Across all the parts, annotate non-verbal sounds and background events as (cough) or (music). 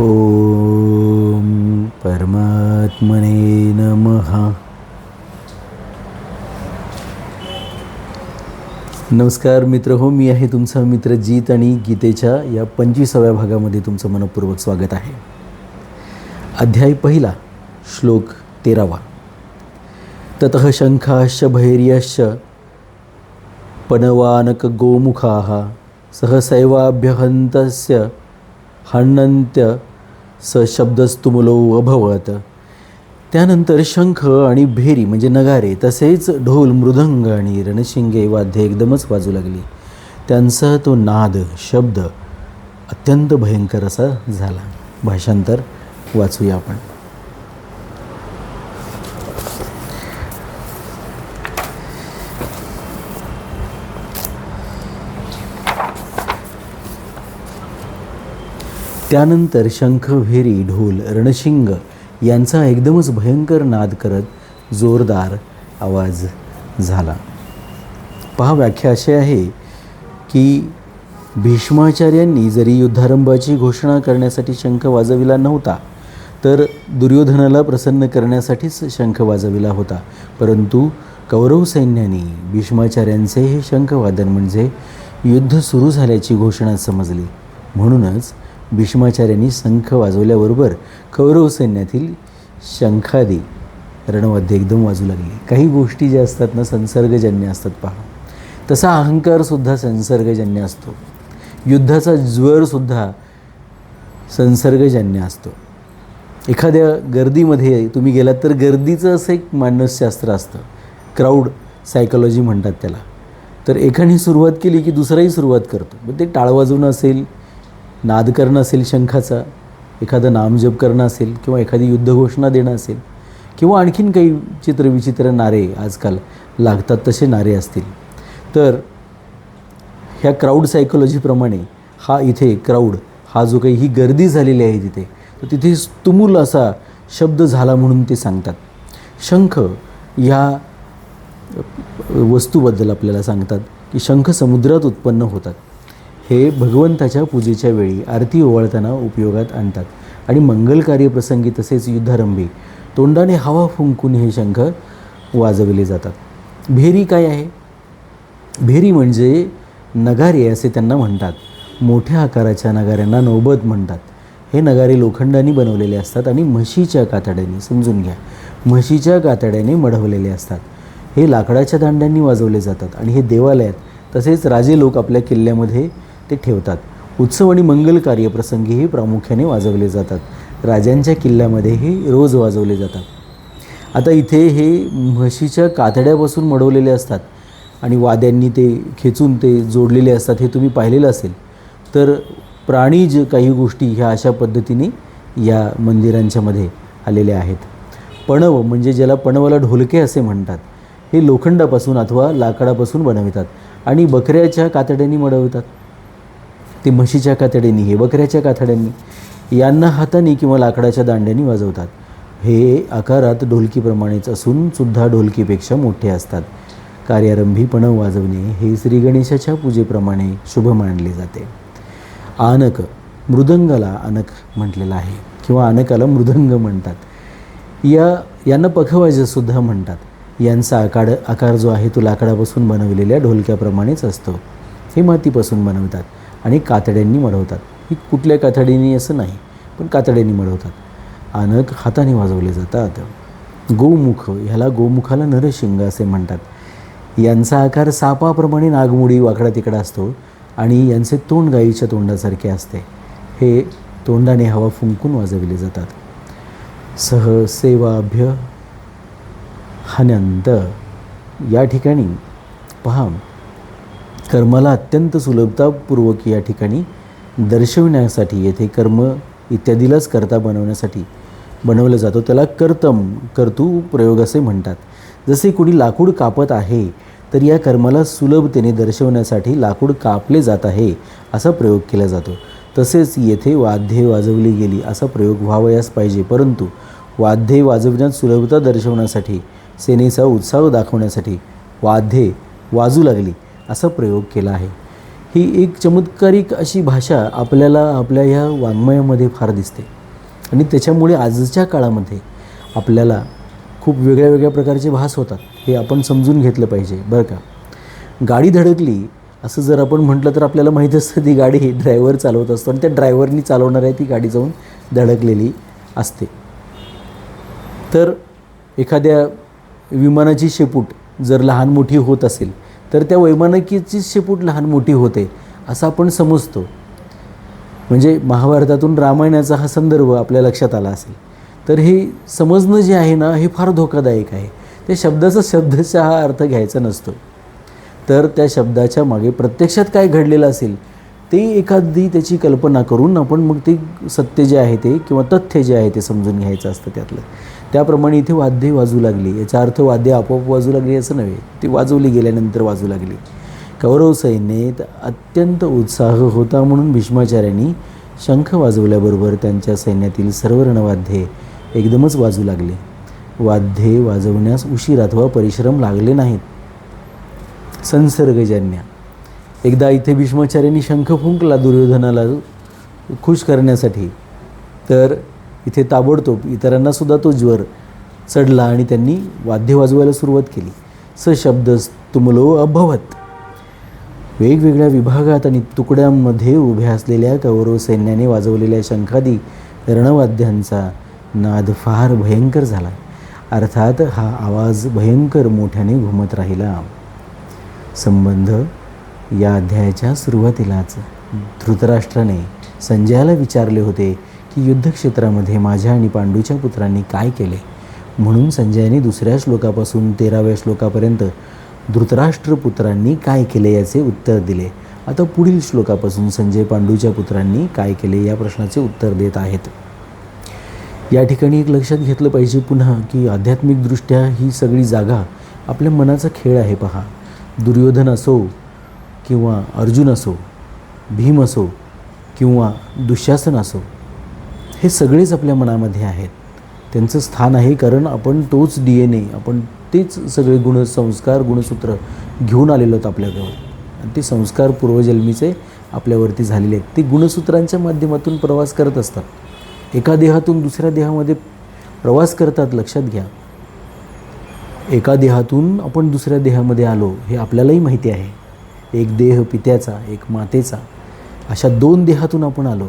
ओम परमात्मने नमः। नमस्कार मित्र हो मी आहे तुमचा मित्र जीत आणि गीतेच्या या पंचवीसाव्या भागामध्ये तुमचं मनपूर्वक स्वागत आहे. अध्याय पहिला श्लोक तेरावा. तत शंखाश्च भैर्यश्च पणवानक गोमुखाः सहसैवाभ्यहन्तस्य हण्णन्त्य स शब्दस्तुमुलो अभवत. त्यानंतर शंख आणि भेरी म्हणजे नगारे तसेच ढोल मृदंग आणि रणशिंगे वाद्य एकदमच वाजू लागली. त्यांचा तो नाद शब्द अत्यंत भयंकर असा झाला. भाषांतर वाचूया आपण. त्यानंतर शंख भेरी ढोल रणशिंग यांचा एकदमच भयंकर नाद करत जोरदार आवाज झाला. पहा व्याख्या अशी आहे की भीष्माचार्यांनी जरी युद्धारंभाची घोषणा करण्यासाठी शंख वाजविला नव्हता तर दुर्योधनाला प्रसन्न करण्यासाठीच शंख वाजविला होता. परंतु कौरव सैन्याने भीष्माचार्यांचे हे शंखवादन म्हणजे युद्ध सुरू झाल्याची घोषणा समजली. म्हणूनच भीष्माचार्यांनी शंख वाजवल्याबरोबर कौरव सैन्यातील शंखादी रणवाद्य एकदम वाजू लागले. काही गोष्टी ज्या असतात ना संसर्गजन्य असतात पहा. तसा अहंकारसुद्धा संसर्गजन्य असतो. युद्धाचा ज्वरसुद्धा संसर्गजन्य असतो. एखाद्या गर्दीमध्ये तुम्ही गेलात तर गर्दीचं असं एक मानसशास्त्र असतं. क्राऊड सायकॉलॉजी म्हणतात त्याला. तर एकाने सुरुवात केली की दुसराही सुरुवात करतो. मग ते टाळवाजून असेल नाद करणं असेल शंखाचा एखादं नामजप करणं असेल किंवा एखादी युद्धघोषणा देणं असेल किंवा आणखीन काही चित्रविचित्र नारे आजकाल लागतात तसे नारे असतील. तर ह्या क्राऊड सायकोलॉजीप्रमाणे हा इथे क्राऊड हा जो काही ही गर्दी झालेली आहे तिथे तर तिथे तुमूल असा शब्द झाला म्हणून ते सांगतात. शंख ह्या वस्तूबद्दल आपल्याला सांगतात की शंख समुद्रात उत्पन्न होतात. हे भगवंताच्या पूजेच्या वेळी आरती ओवाळताना उपयोगात आणतात. आणि मंगल कार्यप्रसंगी तसेच युद्धारंभी तोंडाने हवा फुंकून हे शंख वाजवले जातात. भेरी काय आहे? भेरी म्हणजे नगारे असे त्यांना म्हणतात. मोठ्या आकाराच्या नगाऱ्यांना नौबत म्हणतात. हे नगारे लोखंडाने बनवलेले असतात आणि म्हशीच्या कातड्याने समजून घ्या. म्हशीच्या कातड्याने मढवलेले असतात. हे लाकडाच्या दांड्यांनी वाजवले जातात आणि हे देवालयात तसेच राजे लोक आपल्या किल्ल्यामध्ये ते ठेवतात. उत्सव आणि मंगल कार्यप्रसंगी हे प्रामुख्याने वाजवले जातात. राजांच्या किल्ल्यामध्येही रोज वाजवले जातात. आता इथे हे म्हशीच्या कातड्यापासून मडवलेले असतात आणि वाद्यांनी ते खेचून ते जोडलेले असतात हे तुम्ही पाहिलेलं असेल. तर प्राणी प्राणीज काही गोष्टी ह्या अशा पद्धतीने या मंदिरांच्यामध्ये आलेल्या आहेत. पणव म्हणजे ज्याला पणवाला ढोलके असे म्हणतात हे लोखंडापासून अथवा लाकडापासून बनवितात आणि बकऱ्याच्या कातड्यांनी मडवतात. ते म्हशीच्या कातड्यांनी हे बकऱ्याच्या कातड्यांनी यांना हाताने किंवा लाकडाच्या दांड्यांनी वाजवतात. हे आकारात ढोलकीप्रमाणेच असून सुद्धा ढोलकीपेक्षा मोठे असतात. कार्यारंभी पणव वाजवणे हे श्री गणेशाच्या पूजेप्रमाणे शुभ मानले जाते. आनक मृदंगाला अनक म्हटलेलं आहे किंवा आनकाला मृदंग म्हणतात. या यांना पखवाजसुद्धा म्हणतात. यांचा आकार आकार जो आहे तो लाकडापासून बनवलेल्या ढोलक्याप्रमाणेच असतो. हे मातीपासून बनवतात. आणि कातड्यांनी मढवतात ही कुठल्या कातड्यांनी असं नाही पण कातड्यांनी मढवतात अनक हाताने वाजवले जातात. गोमुख ह्याला गोमुखाला नरशिंग असे म्हणतात. यांचा आकार सापाप्रमाणे नागमोडी वाकडा तिकडा असतो आणि यांचे तोंड गाईच्या तोंडासारखे असते. हे तोंडाने हवा फुंकून वाजविले जातात. सहसेवाभ्य हनंत या ठिकाणी पहा कर्माला अत्यंत सुलभतापूर्वक या ठिकाणी दर्शवण्यासाठी येथे कर्म इत्यादीलाच करता बनवण्यासाठी बनवलं जातो. त्याला कर्तम कर्तू प्रयोग असे म्हणतात. जसे कोणी लाकूड कापत आहे तर या कर्माला सुलभतेने दर्शवण्यासाठी लाकूड कापले जात आहे असा प्रयोग केला जातो. तसेच येथे वाद्ये वाजवली गेली असा प्रयोग व्हावयास पाहिजे. परंतु वाद्ये वाजवण्यात सुलभता दर्शवण्यासाठी सेनेचा उत्साह दाखवण्यासाठी वाद्ये वाजू लागली. असा प्रयोग केला आहे. ही एक चमत्कारिक अशी भाषा आपल्याला आपल्या ह्या वाङ्मयामध्ये फार दिसते. आणि त्याच्यामुळे आजच्या काळामध्ये आपल्याला खूप वेगळ्या वेगळ्या प्रकारचे भास होतात हे आपण समजून घेतलं पाहिजे बरं का? गाडी धडकली असं जर आपण म्हटलं तर आपल्याला माहीत असतं ती गाडी ड्रायव्हर चालवत असतो आणि त्या ड्रायव्हरनी चालवणाऱ्या ती गाडी जाऊन धडकलेली असते. तर एखाद्या विमानाची शेपूट जर लहान मोठी होत असेल तर त्या वैमानिकीची शेपूट लहान मोठी होते असं आपण समजतो. म्हणजे महाभारतातून रामायणाचा हा संदर्भ आपल्या लक्षात आला असेल. तर हे समजणं जे आहे ना हे फार धोकादायक आहे. त्या शब्दाचा शब्दचा हा अर्थ घ्यायचा नसतो. तर त्या शब्दाच्या मागे प्रत्यक्षात काय घडलेलं असेल ते एखादी त्याची कल्पना करून आपण मग ते सत्य जे आहे ते किंवा तथ्य जे आहे ते समजून घ्यायचं असतं त्यातलं. त्याप्रमाणे इथे वाद्य वाजू लागली. याचा अर्थ वाद्य आपोआप वाजू लागली असं नव्हे. ती वाजवली गेल्यानंतर वाजू लागली. कौरव सैन्येत अत्यंत उत्साह होता म्हणून भीष्माचार्यांनी शंख वाजवल्याबरोबर त्यांच्या सैन्यातील सर्व रणवाद्ये एकदमच वाजू लागले. वाद्ये वाजवण्यास उशीर अथवा परिश्रम लागले नाहीत. संसर्गजन्य. एकदा इथे भीष्माचार्यांनी शंख फुंकला दुर्योधनाला खुश करण्यासाठी. तर इथे ताबडतोब इतरांनासुद्धा तो ज्वर चढला आणि त्यांनी वाद्य वाजवायला सुरुवात केली. स शब्द तुमलो अभवत. वेगवेगळ्या विभागात आणि तुकड्यांमध्ये उभ्या असलेल्या कौरव सैन्याने वाजवलेल्या शंखादी रणवाद्यांचा नाद फार भयंकर झाला. अर्थात हा आवाज भयंकर मोठ्याने घुमत राहिला. संबंध या अध्यायाच्या सुरुवातीलाच धृतराष्ट्राने संजयाला विचारले होते की युद्धक्षेत्रामध्ये माझ्या आणि पांडूच्या पुत्रांनी काय केले. म्हणून संजयाने दुसऱ्या श्लोकापासून तेराव्या श्लोकापर्यंत धृतराष्ट्र पुत्रांनी काय केले याचे उत्तर दिले. आता पुढील श्लोकापासून संजय पांडूच्या पुत्रांनी काय केले या प्रश्नाचे उत्तर देत आहेत. या ठिकाणी एक लक्षात घेतलं पाहिजे पुन्हा की आध्यात्मिकदृष्ट्या ही सगळी जागा आपल्या मनाचा खेळ आहे पहा. दुर्योधन असो किंवा अर्जुन असो भीम असो किंवा दुःशासन असो हे सगळेच आपल्या मनामध्ये आहेत. त्यांचं स्थान आहे कारण आपण तोच डी एन ए आपण तेच सगळे गुणसंस्कार गुणसूत्र घेऊन आलेलो आहोत आपल्याजवळ. आणि ते संस्कार पूर्वजन्मीचे आपल्यावरती झालेले आहेत. ते गुणसूत्रांच्या माध्यमातून प्रवास करत असतात. एका देहातून दुसऱ्या देहामध्ये प्रवास करतात लक्षात घ्या. एका देहातून आपण दुसऱ्या देहामध्ये आलो हे आपल्यालाही माहिती आहे. एक देह पित्याचा एक मातेचा अशा दोन देहातून आपण आलो.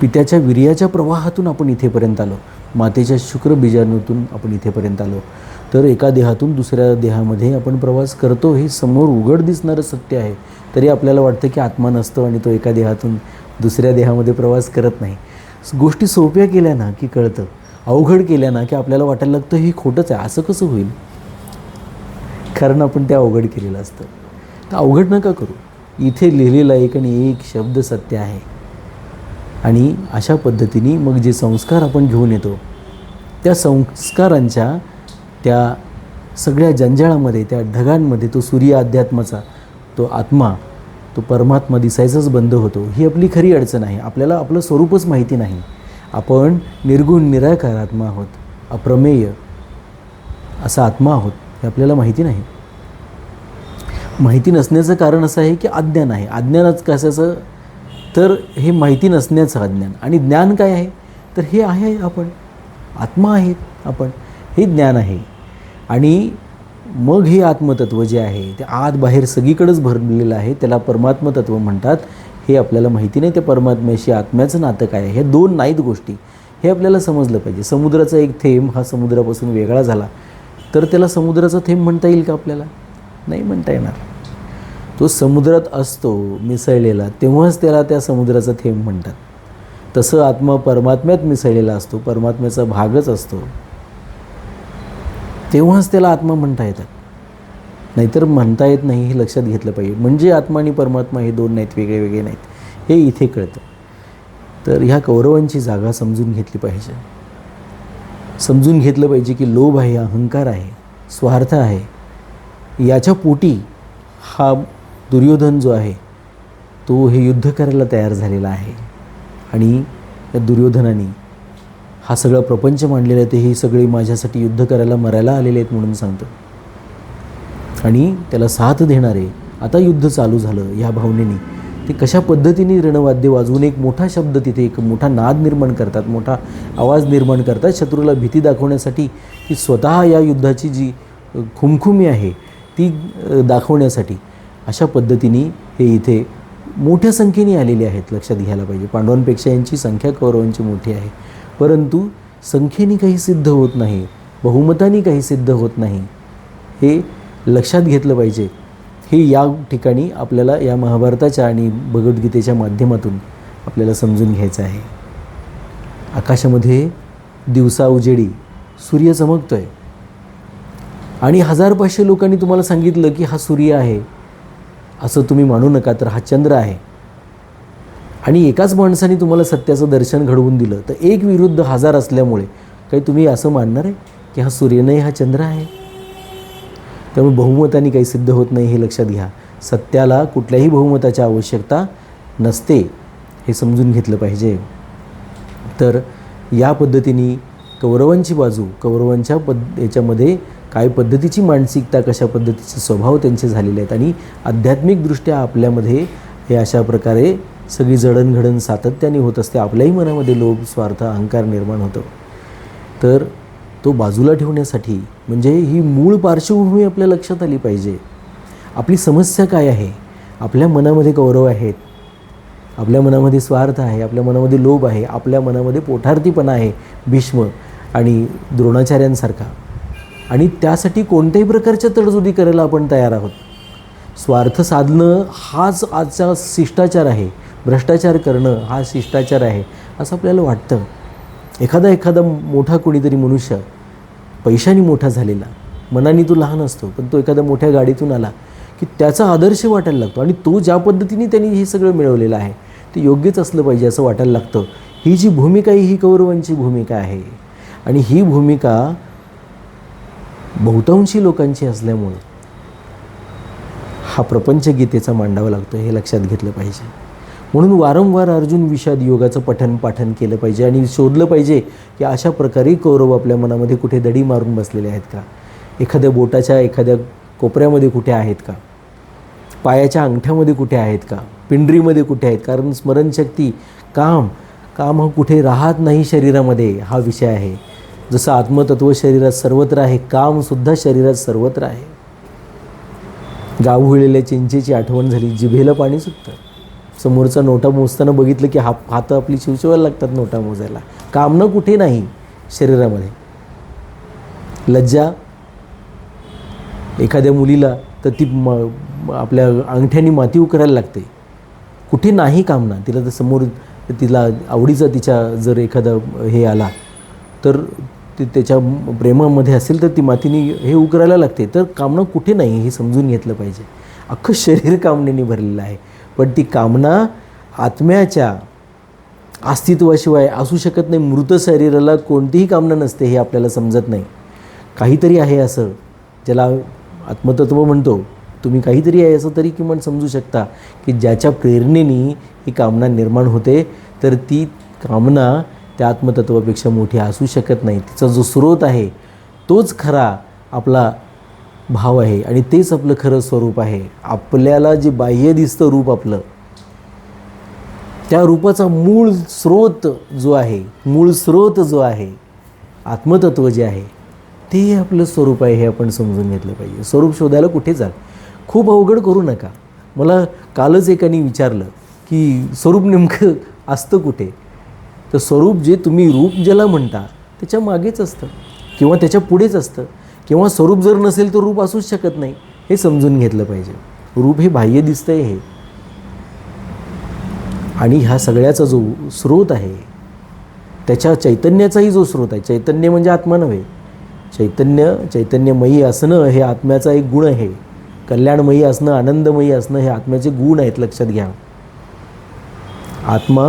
पित्याच्या वीर्याच्या प्रवाहातून आपण इथेपर्यंत आलो. मातेच्या शुक्रबीजाणूतून आपण इथेपर्यंत आलो. तर एका देहातून दुसऱ्या देहामध्ये आपण प्रवास करतो हे समोर उघड दिसणारं सत्य आहे. तरी आपल्याला वाटतं की आत्मा नसतो आणि तो एका देहातून दुसऱ्या देहामध्ये प्रवास करत नाही. गोष्टी सोप्या केल्या ना की कळतं. अवघड केल्या ना की आपल्याला वाटायला लागतं हे खोटंच आहे. असं कसं होईल? कारण आपण ते अवघड केलेलं असतं. तर अवघड नका करू. इथे लिहिलेला एक आणि एक शब्द सत्य आहे. आणि अशा पद्धतीने मग जे संस्कार आपण घेऊन येतो त्या संस्कारांच्या त्या सगळ्या जंजाळामध्ये त्या ढगांमध्ये तो सूर्य अध्यात्माचा तो आत्मा तो परमात्मा दिसायचाच बंद होतो. ही आपली खरी अडचण आहे. आपल्याला आपलं स्वरूपच माहिती नाही. आपण निर्गुण निराकार आत्मा आहोत. अप्रमेय असा आत्मा आहोत. हे आपल्याला माहिती नाही. माहिती नसण्याचं कारण असं आहे की अज्ञान आहे. अज्ञानच कशाचं? तर हे माहिती नसण्याचं अज्ञान. आणि ज्ञान काय आहे? तर हे आहे आपण. आत्मा आहेत आपण. हे ज्ञान आहे. आणि मग हे आत्मतत्व जे आहे ते आत बाहेर सगळीकडेच भरलेलं आहे त्याला परमात्मतत्व म्हणतात. हे आपल्याला माहिती नाही. त्या परमात्म्याशी आत्म्याचं नातं काय आहे? हे दोन नाहीत गोष्टी. हे आपल्याला समजलं पाहिजे. समुद्राचा एक थेंब हा समुद्रापासून वेगळा झाला. तर त्याला समुद्राचा थेंब म्हणता येईल का आपल्याला? नाही म्हणता येणार. तो समुद्रात असतो मिसळलेला तेव्हाच त्याला त्या समुद्राचा थेंब म्हणतात. तसं आत्मा परमात्म्यात मिसळलेला असतो परमात्म्याचा भागच असतो. तेव्हाच त्याला आत्मा म्हणता येतात. नाहीतर म्हणता येत नाही हे लक्षात घेतलं पाहिजे. म्हणजे आत्मा आणि परमात्मा हे दोन नाहीत वेगळे वेगळे नाहीत. हे इथे कळतं. तर ह्या कौरवांची जागा समजून घेतली पाहिजे. समजून घेतलं पाहिजे की लोभ आहे अहंकार आहे स्वार्थ आहे. याच्या पोटी हा दुर्योधन जो आहे तो हे युद्ध करायला तयार झालेला आहे. आणि या दुर्योधनाने हा सगळा प्रपंच मांडलेला आहे ते हे सगळे माझ्यासाठी युद्ध करायला मरायला आलेले आहेत म्हणून सांगतो. आणि त्याला साथ देणारे आता युद्ध चालू झालं ह्या भावनेने. ते कशा पद्धतीने रणवाद्य वाजवून एक मोठा शब्द तिथे एक मोठा नाद निर्माण करतात मोठा आवाज निर्माण करतात शत्रूला भीती दाखवण्यासाठी की स्वतः या युद्धाची जी खुमखुमी आहे ती दाखवण्यासाठी अशा पद्धतीने हे इथे मोठ्या संख्येने आलेले आहेत लक्षात घ्यायला पाहिजे. पांडवांपेक्षा यांची संख्या कौरवांची मोठी आहे. परंतु संख्येने काही सिद्ध होत नाही बहुमताने काही सिद्ध होत नाही हे लक्षात घेतलं पाहिजे. हे या ठिकाणी आपल्याला या महाभारताच्या आणि भगवद्गीतेच्या माध्यमातून आपल्याला समजून घ्यायचं आहे. आकाशामध्ये दिवसा उजेडी सूर्य चमकतोय. आणि हजार पाचशे लोकांनी तुम्हाला सांगितलं की हा सूर्य आहे. असं तुम्ही मानू नका तर हा चंद्र आहे. आणि एकाच माणसाने तुम्हाला सत्याचं दर्शन घडवून दिलं तर एक विरुद्ध हजार असल्यामुळे काही तुम्ही असं मानणार आहे की हा सूर्य नाही हा चंद्र आहे? त्यामुळे बहुमताने काही सिद्ध होत नाही हे लक्षात घ्या. सत्याला कुठल्याही बहुमताची आवश्यकता नसते हे समजून घेतलं पाहिजे. तर या पद्धतीने कौरवांची बाजू कौरवांच्या पद याच्यामध्ये काय पद्धतीची मानसिकता कशा पद्धतीचे स्वभाव त्यांचे झालेले आहेत आणि आध्यात्मिकदृष्ट्या आपल्यामध्ये हे अशा प्रकारे सगळी जडणघडण सातत्याने होत असते. आपल्याही मनामध्ये लोभ स्वार्थ अहंकार निर्माण होतो. तर तो बाजूला ठेवण्यासाठी म्हणजे ही मूळ पार्श्वभूमी आपल्या लक्षात आली पाहिजे. आपली समस्या काय आहे? आपल्या मनामध्ये गौरव आहेत. आपल्या मनामध्ये स्वार्थ आहे आपल्या मनामध्ये लोभ आहे आपल्या मनामध्ये पोठार्थीपणा आहे भीष्म आणि द्रोणाचार्यांसारखा. आणि त्यासाठी कोणत्याही प्रकारच्या तडजोडी करायला आपण तयार आहोत. स्वार्थ साधणं हाच आजचा शिष्टाचार आहे. भ्रष्टाचार करणं हा शिष्टाचार आहे असं आपल्याला वाटतं. एखादा एखादा मोठा कोणीतरी मनुष्य पैशाने मोठा झालेला. मनाने तो लहान असतो पण तो एखाद्या मोठ्या गाडीतून आला की त्याचा आदर्श वाटायला लागतो आणि तो ज्या पद्धतीने त्यांनी हे सगळं मिळवलेलं आहे ते योग्यच असलं पाहिजे असं वाटायला लागतं. ही जी भूमिका आहे ही कौरवांची भूमिका आहे. आणि ही भूमिका बहुतांशी लोकांची असल्यामुळं हा प्रपंच गीतेचा मांडावा लागतो हे लक्षात घेतलं पाहिजे. म्हणून वारंवार अर्जुन विषाद योगाचं पठन पाठन केलं पाहिजे आणि शोधलं पाहिजे की अशा प्रकारे कौरव आपल्या मनामध्ये कुठे दडी मारून बसलेले आहेत का? एखाद्या बोटाच्या एखाद्या कोपऱ्यामध्ये कुठे आहेत का? पायाच्या अंगठ्यामध्ये कुठे आहेत का? पिंडरीमध्ये कुठे आहेत? कारण स्मरणशक्ती काम काम हा कुठे राहत नाही शरीरामध्ये हा विषय आहे. जसं आत्मतत्व शरीरात सर्वत्र आहे कामसुद्धा शरीरात सर्वत्र आहे. गावहुळलेल्या चिंचेची आठवण झाली जिभेला पाणी सुटतं. समोरचा नोटा मोजताना बघितलं की हा हात आपली शिवशिवायला लागतात नोटा मोजायला. कामनं कुठे नाही शरीरामध्ये. लज्जा. एखाद्या मुलीला तर ती म आपल्या अंगठ्यानी माती उकरायला लागते. कुठे नाही कामना तिला तर समोर तिला आवडीचा तिच्या जर एखादा हे आला तर ते त्याच्या प्रेमामध्ये असेल तर ती मातीने हे उकरायला लागते. तर कामना कुठे नाही हे समजून घेतलं पाहिजे. अख्खं शरीर कामनेने भरलेलं आहे. पण ती कामना आत्म्याच्या अस्तित्वाशिवाय असू शकत नाही. मृत शरीराला कोणतीही कामना नसते हे आपल्याला समजत नाही. काहीतरी आहे असं ज्याला आत्मतत्व म्हणतो. तुम्ही काहीतरी आहे असं तरी किमान समजू शकता की ज्याच्या प्रेरणेने ही कामना निर्माण होते तर ती कामना त्या आत्मतत्वापेक्षा मोठी असू शकत नाही. तिचा जो स्रोत आहे तोच खरा आपला भाव आहे आणि तेच आपलं खरं स्वरूप आहे. आपल्याला जे बाह्य दिसतं रूप आपलं त्या रूपाचा मूळ स्रोत जो आहे मूळ स्रोत जो आहे आत्मतत्व जे आहे ते आपलं स्वरूप आहे हे आपण समजून घेतलं पाहिजे. स्वरूप शोधायला कुठे जाल? खूप अवघड करू नका. मला कालच एकाने विचारलं की स्वरूप नेमकं (laughs) असतं कुठे? तर स्वरूप जे तुम्ही रूप ज्याला म्हणता त्याच्या मागेच असतं किंवा त्याच्या पुढेच असतं. किंवा स्वरूप जर नसेल तर रूप असूच शकत नाही हे समजून घेतलं पाहिजे. रूप हे बाह्य दिसतंय हे. आणि ह्या सगळ्याचा जो स्रोत आहे त्याच्या चैतन्याचाही जो स्रोत आहे चैतन्य म्हणजे आत्मा नव्हे. चैतन्य चैतन्यमयी असणं हे आत्म्याचा एक गुण आहे. कल्याणमयी असणं आनंदमयी असणं हे आत्म्याचे गुण आहेत लक्षात घ्या. आत्मा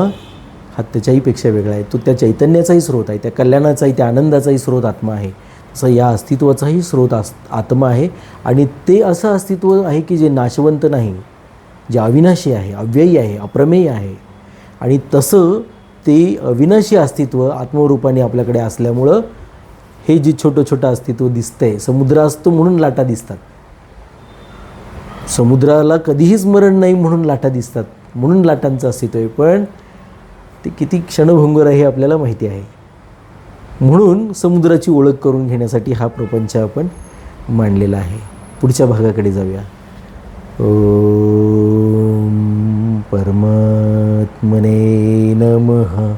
हा त्याच्याहीपेक्षा वेगळा आहे. तो त्या चैतन्याचाही स्रोत आहे त्या कल्याणाचाही त्या आनंदाचाही स्रोत आत्मा आहे. असं या अस्तित्वाचाही स्रोत आस आत्मा आहे. आणि ते असं अस्तित्व आहे की जे नाशवंत नाही जे अविनाशी आहे अव्ययी आहे अप्रमेय आहे. आणि तसं ते अविनाशी अस्तित्व आत्मरूपाने आपल्याकडे असल्यामुळं हे जे छोटं छोटं अस्तित्व दिसतंय समुद्र असतो म्हणून लाटा दिसतात. समुद्राला कधीही स्मरण नाही म्हणून लाटा दिसतात म्हणून लाटांचं अस्तित्व आहे. पण ते किती क्षणभंगुर आहे हे आपल्याला माहिती आहे. म्हणून समुद्राची ओळख करून घेण्यासाठी हा प्रपंच आपण मांडलेला आहे. पुढच्या भागाकडे जाऊया. ओ परमात्मने नमः.